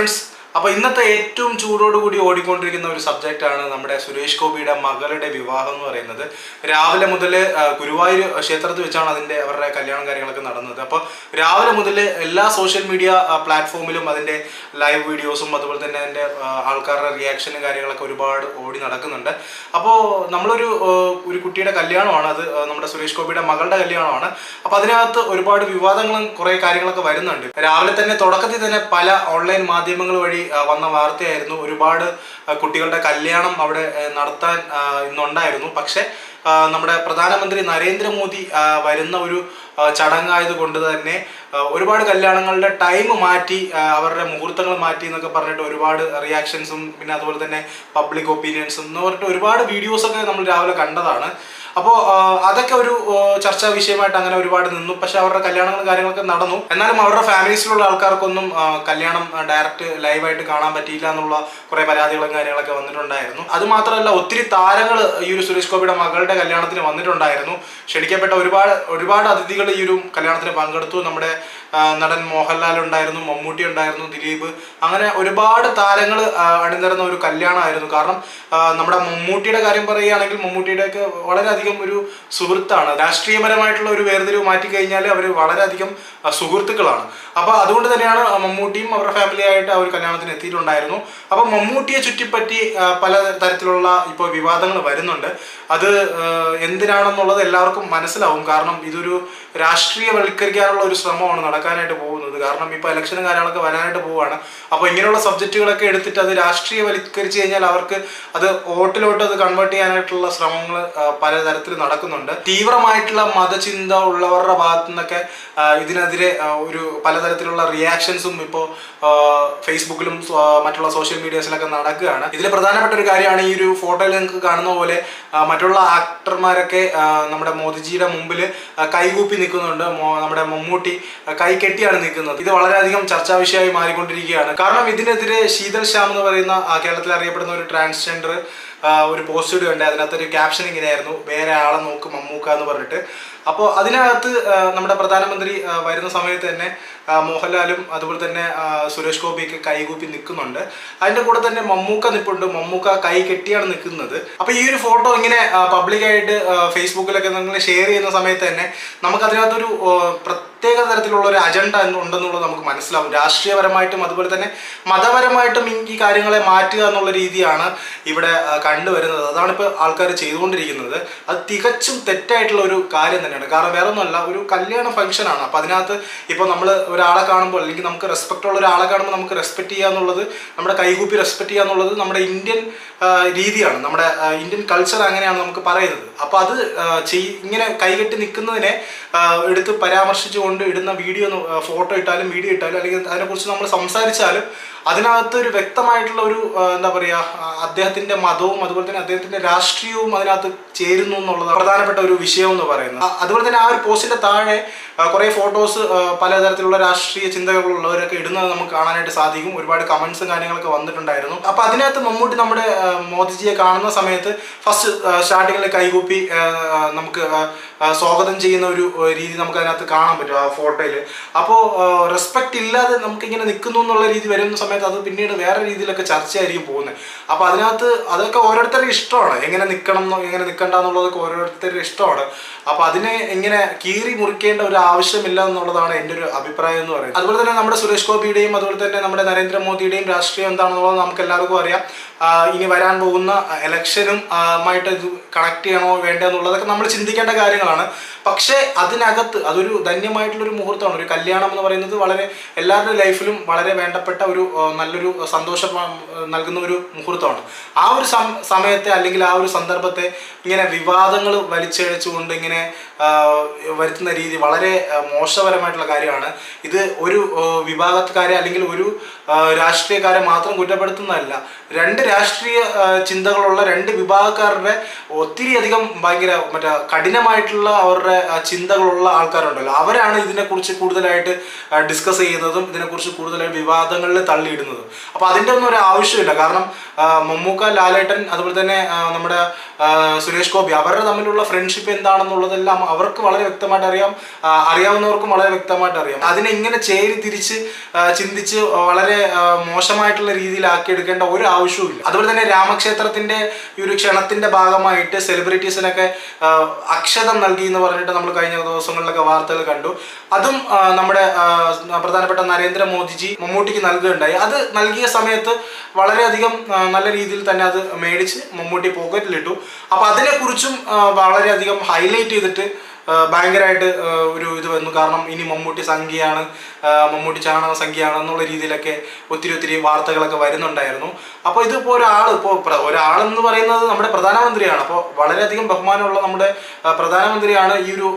friends അപ്പൊ ഇന്നത്തെ ഏറ്റവും ചൂടോടുകൂടി ഓടിക്കൊണ്ടിരിക്കുന്ന ഒരു സബ്ജക്റ്റ് ആണ് നമ്മുടെ സുരേഷ് ഗോപിയുടെ മകളുടെ വിവാഹം എന്ന് പറയുന്നത്. രാവിലെ മുതൽ ഗുരുവായൂർ ക്ഷേത്രത്തിൽ വെച്ചാണ് അതിന്റെ അവരുടെ കല്യാണം കാര്യങ്ങളൊക്കെ നടന്നത്. അപ്പോൾ രാവിലെ മുതൽ എല്ലാ സോഷ്യൽ മീഡിയ പ്ലാറ്റ്ഫോമിലും അതിന്റെ ലൈവ് വീഡിയോസും അതുപോലെ തന്നെ അതിന്റെ ആൾക്കാരുടെ റിയാക്ഷനും കാര്യങ്ങളൊക്കെ ഒരുപാട് ഓടി നടക്കുന്നുണ്ട്. അപ്പോൾ നമ്മളൊരു ഒരു കുട്ടിയുടെ കല്യാണമാണ് അത് നമ്മുടെ സുരേഷ് ഗോപിയുടെ മകളുടെ കല്യാണമാണ്. അപ്പോൾ അതിനകത്ത് ഒരുപാട് വിവാദങ്ങളും കുറേ കാര്യങ്ങളൊക്കെ വരുന്നുണ്ട്. രാവിലെ തന്നെ തുടക്കത്തിൽ തന്നെ പല ഓൺലൈൻ മാധ്യമങ്ങൾ വഴി ആ, വന്ന വാർത്തയായിരുന്നു. ഒരുപാട് കുട്ടികളുടെ കല്യാണം അവിടെ നടത്താൻ ഇന്നുണ്ടായിരുന്നു. പക്ഷേ നമ്മുടെ പ്രധാനമന്ത്രി നരേന്ദ്രമോദി വരുന്ന ഒരു ചടങ്ങായതുകൊണ്ട് ചടങ്ങായത് കൊണ്ട് തന്നെ ഒരുപാട് കല്യാണങ്ങളുടെ ടൈം മാറ്റി അവരുടെ മുഹൂർത്തങ്ങൾ മാറ്റി എന്നൊക്കെ പറഞ്ഞിട്ട് ഒരുപാട് റിയാക്ഷൻസും പിന്നെ അതുപോലെ തന്നെ പബ്ലിക് ഒപ്പീനിയൻസും എന്ന് പറഞ്ഞിട്ട് ഒരുപാട് വീഡിയോസൊക്കെ നമ്മൾ രാവിലെ കണ്ടതാണ്. അപ്പോൾ അതൊക്കെ ഒരു ചർച്ചാ വിഷയമായിട്ട് അങ്ങനെ ഒരുപാട് നിന്നു. പക്ഷെ അവരുടെ കല്യാണങ്ങളും കാര്യങ്ങളൊക്കെ നടന്നു. എന്നാലും അവരുടെ ഫാമിലീസിലുള്ള ആൾക്കാർക്കൊന്നും കല്യാണം ഡയറക്റ്റ് ലൈവായിട്ട് കാണാൻ പറ്റിയില്ല എന്നുള്ള കുറേ പരാതികളും കാര്യങ്ങളൊക്കെ വന്നിട്ടുണ്ടായിരുന്നു. അത് മാത്രമല്ല ഒത്തിരി താരങ്ങൾ ഈ ഒരു സുരേഷ് ഗോപിയുടെ മകളുടെ കല്യാണത്തിന് വന്നിട്ടുണ്ടായിരുന്നു. ക്ഷണിക്കപ്പെട്ട ഒരുപാട് ഒരുപാട് അതിഥികൾ ഈ ഒരു കല്യാണത്തിന് പങ്കെടുത്തു. നമ്മുടെ നടൻ മോഹൻലാൽ ഉണ്ടായിരുന്നു മമ്മൂട്ടി ഉണ്ടായിരുന്നു ദിലീപ്. അങ്ങനെ ഒരുപാട് താരങ്ങൾ അണിനിരന്ന ഒരു കല്യാണമായിരുന്നു. കാരണം നമ്മുടെ മമ്മൂട്ടിയുടെ കാര്യം പറയുകയാണെങ്കിൽ മമ്മൂട്ടിയുടെയൊക്കെ വളരെയധികം ഒരു സുഹൃത്താണ്. രാഷ്ട്രീയപരമായിട്ടുള്ള ഒരു വേർതിരിവ് മാറ്റി കഴിഞ്ഞാൽ അവർ വളരെയധികം സുഹൃത്തുക്കളാണ്. അപ്പോൾ അതുകൊണ്ട് തന്നെയാണ് മമ്മൂട്ടിയും അവരുടെ ഫാമിലി ആയിട്ട് ആ ഒരു കല്യാണത്തിന് എത്തിയിട്ടുണ്ടായിരുന്നു. അപ്പോൾ മമ്മൂട്ടിയെ ചുറ്റിപ്പറ്റി പല തരത്തിലുള്ള ഇപ്പോൾ വിവാദങ്ങൾ വരുന്നുണ്ട്. അത് എന്തിനാണെന്നുള്ളത് എല്ലാവർക്കും മനസ്സിലാവും. കാരണം ഇതൊരു രാഷ്ട്രീയവൽക്കരിക്കാനുള്ള ഒരു ശ്രമമാണ് നടക്കാനായിട്ട് പോകുന്നത്. കാരണം ഇപ്പോൾ ഇലക്ഷനും കാര്യങ്ങളൊക്കെ വരാനായിട്ട് പോവുകയാണ് അപ്പോൾ ഇങ്ങനെയുള്ള സബ്ജക്റ്റുകളൊക്കെ എടുത്തിട്ട് അത് രാഷ്ട്രീയവൽക്കരിച്ച് കഴിഞ്ഞാൽ അവർക്ക് അത് വോട്ടിലോട്ട് അത് കൺവേർട്ട് ചെയ്യാനായിട്ടുള്ള ശ്രമങ്ങൾ പലതരത്തിൽ നടക്കുന്നുണ്ട്. തീവ്രമായിട്ടുള്ള മതചിന്ത ഉള്ളവരുടെ ഭാഗത്തു നിന്നൊക്കെ ഇതിനെതിരെ ഒരു പലതരത്തിലുള്ള റിയാക്ഷൻസും ഇപ്പോൾ ഫേസ്ബുക്കിലും മറ്റുള്ള സോഷ്യൽ മീഡിയസിലൊക്കെ നടക്കുകയാണ്. ഇതിൽ പ്രധാനപ്പെട്ട ഒരു കാര്യമാണ് ഈ ഒരു ഫോട്ടോയിൽ നിങ്ങൾക്ക് കാണുന്ന പോലെ മറ്റുള്ള ആക്ടർമാരൊക്കെ നമ്മുടെ മോദിജിയുടെ മുമ്പിൽ കൈകൂപ്പി നിൽക്കുന്നുണ്ട്. നമ്മുടെ മമ്മൂട്ടി കൈ കെട്ടിയാണ് നിൽക്കുന്നത്. ഇത് വളരെയധികം ചർച്ചാ വിഷയമായി മാറിക്കൊണ്ടിരിക്കുകയാണ്. കാരണം ഇതിനെതിരെ ശീതൽ ശ്യാം എന്ന് പറയുന്ന കേരളത്തിൽ അറിയപ്പെടുന്ന ഒരു ട്രാൻസ്ജെൻഡർ ഒരു പോസ്റ്റ് ഇടുകയുണ്ട് അതിനകത്തൊരു ക്യാപ്ഷൻ ഇങ്ങനെയായിരുന്നു. വേറെ ആളെ നോക്ക് മമ്മൂക്ക എന്ന് പറഞ്ഞിട്ട്. അപ്പോൾ അതിനകത്ത് നമ്മുടെ പ്രധാനമന്ത്രി വരുന്ന സമയത്ത് തന്നെ മോഹൻലാലും അതുപോലെ തന്നെ സുരേഷ് ഗോപിയൊക്കെ കൈകൂപ്പി നിൽക്കുന്നുണ്ട്. അതിന്റെ കൂടെ തന്നെ മമ്മൂക്ക നിൽപ്പുണ്ട് മമ്മൂക്ക കൈ കെട്ടിയാണ് നിൽക്കുന്നത്. അപ്പോൾ ഈ ഒരു ഫോട്ടോ ഇങ്ങനെ പബ്ലിക്കായിട്ട് ഫേസ്ബുക്കിലൊക്കെ നിങ്ങൾ ഷെയർ ചെയ്യുന്ന സമയത്ത് തന്നെ നമുക്ക് അതിനകത്തൊരു പ്രത്യേക തരത്തിലുള്ള ഒരു അജണ്ട ഉണ്ടെന്നുള്ളത് നമുക്ക് മനസ്സിലാവും. രാഷ്ട്രീയപരമായിട്ടും അതുപോലെ തന്നെ മതപരമായിട്ടും ഈ കാര്യങ്ങളെ മാറ്റുക എന്നുള്ള രീതിയാണ് ഇവിടെ കണ്ടുവരുന്നത്. അതാണ് ഇപ്പോൾ ആൾക്കാർ ചെയ്തുകൊണ്ടിരിക്കുന്നത്. അത് തികച്ചും തെറ്റായിട്ടുള്ള ഒരു കാര്യം തന്നെയാണ്. കാരണം വേറെ ഒന്നുമല്ല ഒരു കല്യാണ ഫംഗ്ഷനാണ് അപ്പോൾ അതിനകത്ത് ഇപ്പോൾ നമ്മൾ ഒരാളെ കാണുമ്പോൾ അല്ലെങ്കിൽ നമുക്ക് റെസ്പെക്റ്റ് ഉള്ള ഒരാളെ കാണുമ്പോൾ നമുക്ക് റെസ്പെക്റ്റ് ചെയ്യുക എന്നുള്ളത് നമ്മുടെ കൈകൂപ്പി റെസ്പെക്റ്റ് ചെയ്യുക എന്നുള്ളത് നമ്മുടെ ഇന്ത്യൻ രീതിയാണ്. നമ്മുടെ ഇന്ത്യൻ കൾച്ചർ അങ്ങനെയാണ് നമുക്ക് പറയുന്നത്. അപ്പോൾ അത് ചെയ്- ഇങ്ങനെ കൈകെട്ടി നിൽക്കുന്നതിനെ എടുത്ത് പരാമർശിച്ചുകൊണ്ട് ഇടുന്ന വീഡിയോ ഫോട്ടോ ഇട്ടാലും വീഡിയോ ഇട്ടാലും അല്ലെങ്കിൽ അതിനെക്കുറിച്ച് നമ്മൾ സംസാരിച്ചാലും അതിനകത്ത് ഒരു വ്യക്തമായിട്ടുള്ള ഒരു എന്താ പറയുക അദ്ദേഹത്തിന്റെ മതവും അതുപോലെ തന്നെ അദ്ദേഹത്തിന്റെ രാഷ്ട്രീയവും അതിനകത്ത് ചേരുന്നു എന്നുള്ളത് പ്രധാനപ്പെട്ട ഒരു വിഷയം എന്ന് പറയുന്നത്. അതുപോലെ തന്നെ ആ ഒരു പോസ്റ്റിന്റെ താഴെ കുറേ ഫോട്ടോസ് പലതരത്തിലുള്ള രാഷ്ട്രീയ ചിന്തകളുള്ളവരൊക്കെ ഇടുന്നത് നമുക്ക് കാണാനായിട്ട് സാധിക്കും. ഒരുപാട് കമന്റ്സും കാര്യങ്ങളൊക്കെ വന്നിട്ടുണ്ടായിരുന്നു. അപ്പോൾ അതിനകത്ത് മമ്മൂട്ടി നമ്മുടെ മോദിജിയെ കാണുന്ന സമയത്ത് ഫസ്റ്റ് സ്റ്റാർട്ടിങ്ങിൽ കൈകൂപ്പി നമുക്ക് സ്വാഗതം ചെയ്യുന്ന ഒരു രീതി നമുക്ക് അതിനകത്ത് കാണാൻ പറ്റും ആ ഫോട്ടോയിൽ അപ്പോൾ റെസ്പെക്ട് ഇല്ലാതെ നമുക്ക് ഇങ്ങനെ നിൽക്കുന്നു എന്നുള്ള രീതി വരുന്ന സമയത്ത് അത് പിന്നീട് വേറെ രീതിയിലൊക്കെ ചർച്ചയായിരിക്കും പോകുന്നത് അപ്പോൾ അതിനകത്ത് അതൊക്കെ ഓരോരുത്തരുടെ ഇഷ്ടമാണ്. എങ്ങനെ നിൽക്കണം എങ്ങനെ നിൽക്കണ്ട എന്നുള്ളതൊക്കെ ഓരോരുത്തരുടെ ഇഷ്ടമാണ്. അപ്പോൾ അതിനെ എങ്ങനെ കീറി മുറിക്കേണ്ട ഒരു ആവശ്യമില്ല എന്നുള്ളതാണ് എന്റെ ഒരു അഭിപ്രായം എന്ന് പറയുന്നത്. അതുപോലെ തന്നെ നമ്മുടെ സുരേഷ് ഗോപിയുടെയും അതുപോലെ തന്നെ നമ്മുടെ നരേന്ദ്രമോദിയുടെയും രാഷ്ട്രീയം എന്താണെന്നുള്ളത് നമുക്ക് എല്ലാവർക്കും അറിയാം. ഇനി വരാൻ പോകുന്ന എലക്ഷനും ആയിട്ട് ഇത് കണക്ട് ചെയ്യണോ വേണ്ടോ എന്നുള്ളതൊക്കെ നമ്മൾ ചിന്തിക്കേണ്ട കാര്യങ്ങളാണ്. പക്ഷേ അതിനകത്ത് അതൊരു ധന്യമായിട്ടുള്ള ഒരു മുഹൂർത്തമാണ്. ഒരു കല്യാണം എന്ന് പറയുന്നത് വളരെ എല്ലാവരുടെ ലൈഫിലും വളരെ വേണ്ടപ്പെട്ട ഒരു നല്ലൊരു സന്തോഷം നൽകുന്ന ഒരു മുഹൂർത്തമാണ്. ആ ഒരു സമയത്തെ അല്ലെങ്കിൽ ആ ഒരു സന്ദർഭത്തെ ഇങ്ങനെ വിവാദങ്ങൾ വലിച്ചഴിച്ചുകൊണ്ട് ഇങ്ങനെ വരുത്തുന്ന രീതി വളരെ മോശപരമായിട്ടുള്ള കാര്യമാണ്. ഇത് ഒരു വിഭാഗക്കാരെ അല്ലെങ്കിൽ ഒരു രാഷ്ട്രീയക്കാരെ മാത്രം കുറ്റപ്പെടുത്തുന്നതല്ല. രണ്ട് രാഷ്ട്രീയ ചിന്തകളുള്ള രണ്ട് വിഭാഗക്കാരുടെ ഒത്തിരി അധികം ഭയങ്കര മറ്റേ കഠിനമായിട്ടുള്ള അവരുടെ ചിന്തകളുള്ള ആൾക്കാരുണ്ടല്ലോ. അവരാണ് ഇതിനെക്കുറിച്ച് കൂടുതലായിട്ട് ഡിസ്കസ് ചെയ്യുന്നതും ഇതിനെക്കുറിച്ച് കൂടുതലായി വിവാദങ്ങളിൽ തള്ളിയിടുന്നതും. അപ്പോൾ അതിന്റെ ഒന്നും ഒരു ആവശ്യമില്ല. കാരണം മമ്മൂക്ക ലാലേട്ടൻ അതുപോലെ തന്നെ നമ്മുടെ സുരേഷ് ഗോപി അവരുടെ തമ്മിലുള്ള ഫ്രണ്ട്ഷിപ്പ് എന്താണെന്നുള്ളതെല്ലാം അവർക്ക് വളരെ വ്യക്തമായിട്ട് അറിയാം. അറിയാവുന്നവർക്കും വളരെ വ്യക്തമായിട്ട് അറിയാം. അതിനെ ഇങ്ങനെ ചേരി തിരിച്ച് ചിന്തിച്ച് വളരെ മോശമായിട്ടുള്ള രീതിയിലാക്കി എടുക്കേണ്ട ഒരു ആവശ്യവും അതുപോലെ തന്നെ രാമക്ഷേത്രത്തിന്റെ ഈ ഒരു ക്ഷണത്തിന്റെ ഭാഗമായിട്ട് സെലിബ്രിറ്റീസിനൊക്കെ അക്ഷതം നൽകി എന്ന് പറഞ്ഞിട്ട് നമ്മൾ കഴിഞ്ഞ ദിവസങ്ങളിലൊക്കെ വാർത്തകൾ കണ്ടു. അതും നമ്മുടെ പ്രധാനപ്പെട്ട നരേന്ദ്രമോദിജി മമ്മൂട്ടിക്ക് നൽകുകയുണ്ടായി. അത് നൽകിയ സമയത്ത് വളരെയധികം നല്ല രീതിയിൽ തന്നെ അത് മേടിച്ച് മമ്മൂട്ടി പോക്കറ്റിലിട്ടു അപ്പോൾ അതിനെക്കുറിച്ചും വളരെയധികം ഹൈലൈറ്റ് ചെയ്തിട്ട് ഭയങ്കരമായിട്ട് ഒരു ഇത് വന്നു. കാരണം ഇനി മമ്മൂട്ടി സംഖ്യയാണ് മമ്മൂട്ടി ചാണക സംഖ്യയാണ് എന്നുള്ള രീതിയിലൊക്കെ ഒത്തിരി ഒത്തിരി വാർത്തകളൊക്കെ വരുന്നുണ്ടായിരുന്നു. അപ്പോൾ ഇതിപ്പോൾ ഒരാൾ ഇപ്പോൾ ഒരാളെന്ന് പറയുന്നത് നമ്മുടെ പ്രധാനമന്ത്രിയാണ്. അപ്പോൾ വളരെയധികം ബഹുമാനമുള്ള നമ്മുടെ പ്രധാനമന്ത്രിയാണ് ഈ ഒരു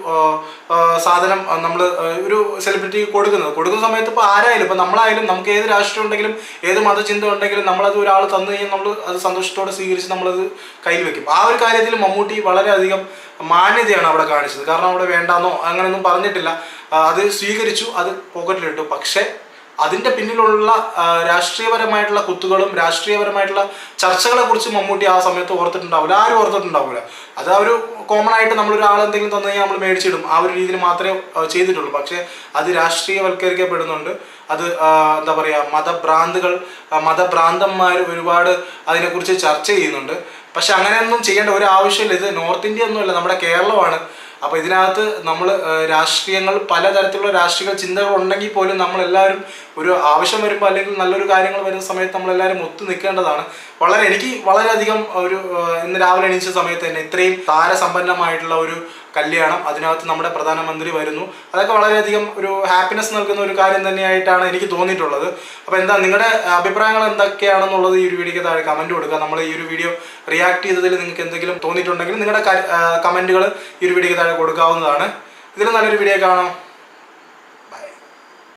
സാധനം നമ്മൾ ഒരു സെലിബ്രിറ്റി കൊടുക്കുന്നത്. കൊടുക്കുന്ന സമയത്ത് ഇപ്പോൾ ആരായാലും ഇപ്പോൾ നമ്മളായാലും നമുക്ക് ഏത് രാഷ്ട്രീയം ഉണ്ടെങ്കിലും ഏത് മതചിന്ത ഉണ്ടെങ്കിലും നമ്മളത് ഒരാൾ തന്നു കഴിഞ്ഞാൽ നമ്മൾ അത് സന്തോഷത്തോടെ സ്വീകരിച്ച് നമ്മളത് കയ്യിൽ വെക്കും. ആ ഒരു കാര്യത്തിൽ മമ്മൂട്ടി വളരെയധികം മാന്യതയാണ് അവിടെ കാണിച്ചത്. കാരണം അവിടെ വേണ്ടാന്നോ അങ്ങനെയൊന്നും പറഞ്ഞിട്ടില്ല. അത് സ്വീകരിച്ചു അത് പോക്കറ്റിലിട്ടു. പക്ഷേ അതിന്റെ പിന്നിലുള്ള രാഷ്ട്രീയപരമായിട്ടുള്ള കുത്തുകളും രാഷ്ട്രീയപരമായിട്ടുള്ള ചർച്ചകളെ കുറിച്ച് മമ്മൂട്ടി ആ സമയത്ത് ഓർത്തിട്ടുണ്ടാവില്ല. ആരും ഓർത്തിട്ടുണ്ടാവില്ല. അത് ആ ഒരു കോമൺ ആയിട്ട് നമ്മൾ ആൾ എന്തെങ്കിലും തന്നു കഴിഞ്ഞാൽ നമ്മൾ മേടിച്ചിടും. ആ ഒരു രീതിയിൽ മാത്രമേ ചെയ്തിട്ടുള്ളൂ. പക്ഷേ അത് രാഷ്ട്രീയവൽക്കരിക്കപ്പെടുന്നുണ്ട്. അത് എന്താ പറയുക മതഭ്രാന്തുകൾ മതഭ്രാന്തന്മാർ ഒരുപാട് അതിനെക്കുറിച്ച് ചർച്ച ചെയ്യുന്നുണ്ട്. പക്ഷെ അങ്ങനെയൊന്നും ചെയ്യേണ്ട ഒരു ആവശ്യമില്ല. ഇത് നോർത്ത് ഇന്ത്യ ഒന്നുമല്ല നമ്മുടെ കേരളമാണ്. അപ്പോൾ ഇതിനകത്ത് നമ്മൾ രാഷ്ട്രീയങ്ങൾ പലതരത്തിലുള്ള രാഷ്ട്രീയ ചിന്തകൾ ഉണ്ടെങ്കിൽ പോലും നമ്മളെല്ലാവരും ഒരു ആവശ്യം വരുമ്പോൾ അല്ലെങ്കിൽ നല്ലൊരു കാര്യങ്ങൾ വരുന്ന സമയത്ത് നമ്മളെല്ലാവരും ഒത്തു നിൽക്കേണ്ടതാണ്. വളരെ എനിക്ക് വളരെയധികം ഒരു ഇന്ന് രാവിലെ എണീച്ച സമയത്ത് തന്നെ ഇത്രയും താരസമ്പന്നമായിട്ടുള്ള ഒരു കല്യാണം അതിനകത്ത് നമ്മുടെ പ്രധാനമന്ത്രി വരുന്നു. അതൊക്കെ വളരെയധികം ഒരു ഹാപ്പിനെസ് നൽകുന്ന ഒരു കാര്യം തന്നെയായിട്ടാണ് എനിക്ക് തോന്നിയിട്ടുള്ളത്. അപ്പോൾ എന്താ നിങ്ങളുടെ അഭിപ്രായങ്ങൾ എന്തൊക്കെയാണെന്നുള്ളത് ഈ ഒരു വീഡിയോക്ക് താഴെ കമന്റ് കൊടുക്കുക. നമ്മൾ ഈ ഒരു വീഡിയോ റിയാക്ട് ചെയ്തതിൽ നിങ്ങൾക്ക് എന്തെങ്കിലും തോന്നിയിട്ടുണ്ടെങ്കിൽ നിങ്ങളുടെ കമന്റുകൾ ഈ ഒരു വീഡിയോക്ക് താഴെ കൊടുക്കാവുന്നതാണ്. ഇതിൽ നല്ലൊരു വീഡിയോ കാണാം.